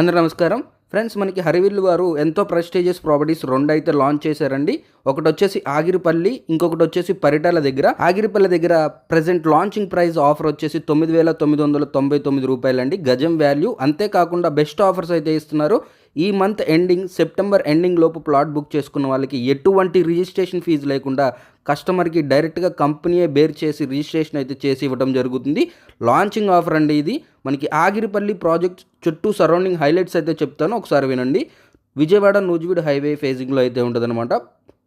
అందరూ నమస్కారం. ఫ్రెండ్స్ మనకి హరివిల్లు వారు ఎంతో ప్రెస్టీజియస్ ప్రాపర్టీస్ రెండు అయితే లాంచ్ చేశారండి. ఒకటి వచ్చేసి ఆగిరిపల్లి ఇంకొకటి వచ్చేసి పరిటాల దగ్గర. ఆగిరిపల్లి దగ్గర ప్రెసెంట్ లాంచింగ్ ప్రైస్ ఆఫర్ వచ్చేసి తొమ్మిది వేల తొమ్మిది వందల తొంభై తొమ్మిది రూపాయలండి. గజం వాల్యూ అంతేకాకుండా బెస్ట్ ఆఫర్స్ అయితే ఇస్తున్నారు. ఈ మంత్ ఎండింగ్ సెప్టెంబర్ ఎండింగ్ లోపు ప్లాట్ బుక్ చేసుకున్న వాళ్ళకి ఎటువంటి రిజిస్ట్రేషన్ ఫీజు లేకుండా కస్టమర్కి డైరెక్ట్గా కంపెనీయే బేర్ చేసి రిజిస్ట్రేషన్ అయితే చేసి ఇవ్వడం జరుగుతుంది. లాంచింగ్ ఆఫర్ అండి ఇది. మనకి ఆగిరిపల్లి ప్రాజెక్ట్ చుట్టూ సరౌండింగ్ హైలైట్స్ అయితే చెప్తాను. ఒకసారి వినండి. విజయవాడ నూజివీడు హైవే ఫేజింగ్లో అయితే ఉంటుందన్నమాట.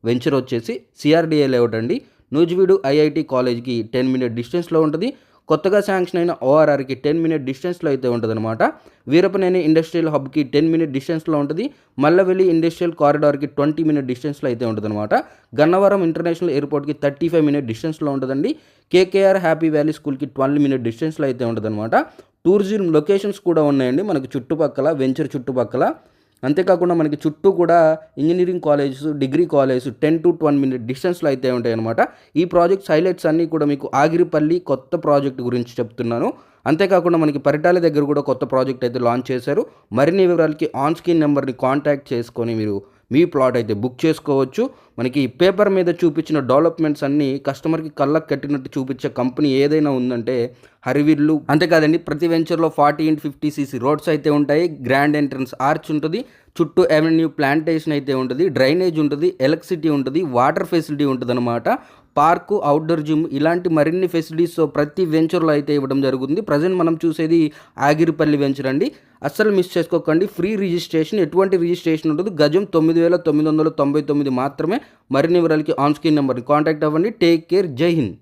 వెంచర్ వచ్చేసి సిఆర్డిఏ లేఅవుట్ అండి. నూజివీడు ఐఐటి కాలేజ్కి టెన్ మినిట్ డిస్టెన్స్లో ఉంటుంది. కొత్తగా శాంక్షన్ అయిన ఓఆర్ఆర్కి టెన్ మినిట్ డిస్టెన్స్లో అయితే ఉంటుందన్నమాట. వీరపనేని ఇండస్ట్రియల్ హబ్కి టెన్ మినిట్ డిస్టెన్స్లో ఉంటుంది. మల్లవెల్లి ఇండస్ట్రియల్ కారిడార్కి ట్వంటీ మినిట్ డిస్టెన్స్లో అయితే ఉంటుందన్నమాట. గన్నవరం ఇంటర్నేషనల్ ఎయిర్పోర్ట్కి థర్టీ ఫైవ్ మినిట్ డిస్టెన్స్లో ఉంటుందండి. కేకేఆర్ హ్యాపీ వ్యాలీ స్కూల్కి ట్వెల్వ్ మినిట్ డిస్టెన్స్లో అయితే ఉంటుందన్నమాట. టూరిజం లొకేషన్స్ కూడా ఉన్నాయండి మనకు చుట్టుపక్కల వెంచర్ చుట్టుపక్కల. అంతేకాకుండా మనకి చుట్టూ కూడా engineering colleges degree college ten to twelve minute డిస్టెన్స్లో అయితే ఉంటాయన్నమాట. ఈ ప్రాజెక్ట్స్ హైలైట్స్ అన్నీ కూడా మీకు ఆగిరిపల్లి కొత్త ప్రాజెక్ట్ గురించి చెప్తున్నాను. అంతేకాకుండా మనకి పరిటాల దగ్గర కూడా కొత్త ప్రాజెక్ట్ అయితే లాంచ్ చేశారు. మరిన్ని వివరాలకి ఆన్ స్క్రీన్ నెంబర్ని కాంటాక్ట్ చేసుకొని మీరు మీ ప్లాట్ అయితే బుక్ చేసుకోవచ్చు. మనకి పేపర్ మీద చూపించిన డెవలప్మెంట్స్ అన్నీ కస్టమర్కి కళ్ళకు కట్టినట్టు చూపించే కంపెనీ ఏదైనా ఉందంటే హరివిల్లు. అంతేకాదండి ప్రతి వెంచర్లో ఫార్టీ ఇంట్ ఫిఫ్టీ సీసీ రోడ్స్ అయితే ఉంటాయి. గ్రాండ్ ఎంట్రన్స్ ఆర్చ్ ఉంటుంది. చుట్టూ అవెన్యూ ప్లాంటేషన్ అయితే ఉంటుంది. డ్రైనేజ్ ఉంటుంది. ఎలక్ట్రిసిటీ ఉంటుంది. వాటర్ ఫెసిలిటీ ఉంటుంది అనమాట పార్కు అవుట్డోర్ జిమ్ ఇలాంటి మరిన్ని ఫెసిలిటీస్ ప్రతి వెంచర్లో అయితే ఇవ్వడం జరుగుతుంది. ప్రజెంట్ మనం చూసేది ఆగిరిపల్లి వెంచర్ అండి. అస్సలు మిస్ చేసుకోకండి. ఫ్రీ రిజిస్ట్రేషన్ ఎటువంటి రిజిస్ట్రేషన్ ఉంటుంది గజం తొమ్మిది వేల తొమ్మిది వందల తొంభై తొమ్మిది మాత్రమే. మరిన్ని వివరాలకి ఆన్ స్క్రీన్ నెంబర్ని కాంటాక్ట్ అవ్వండి. Take care. జై హింద్.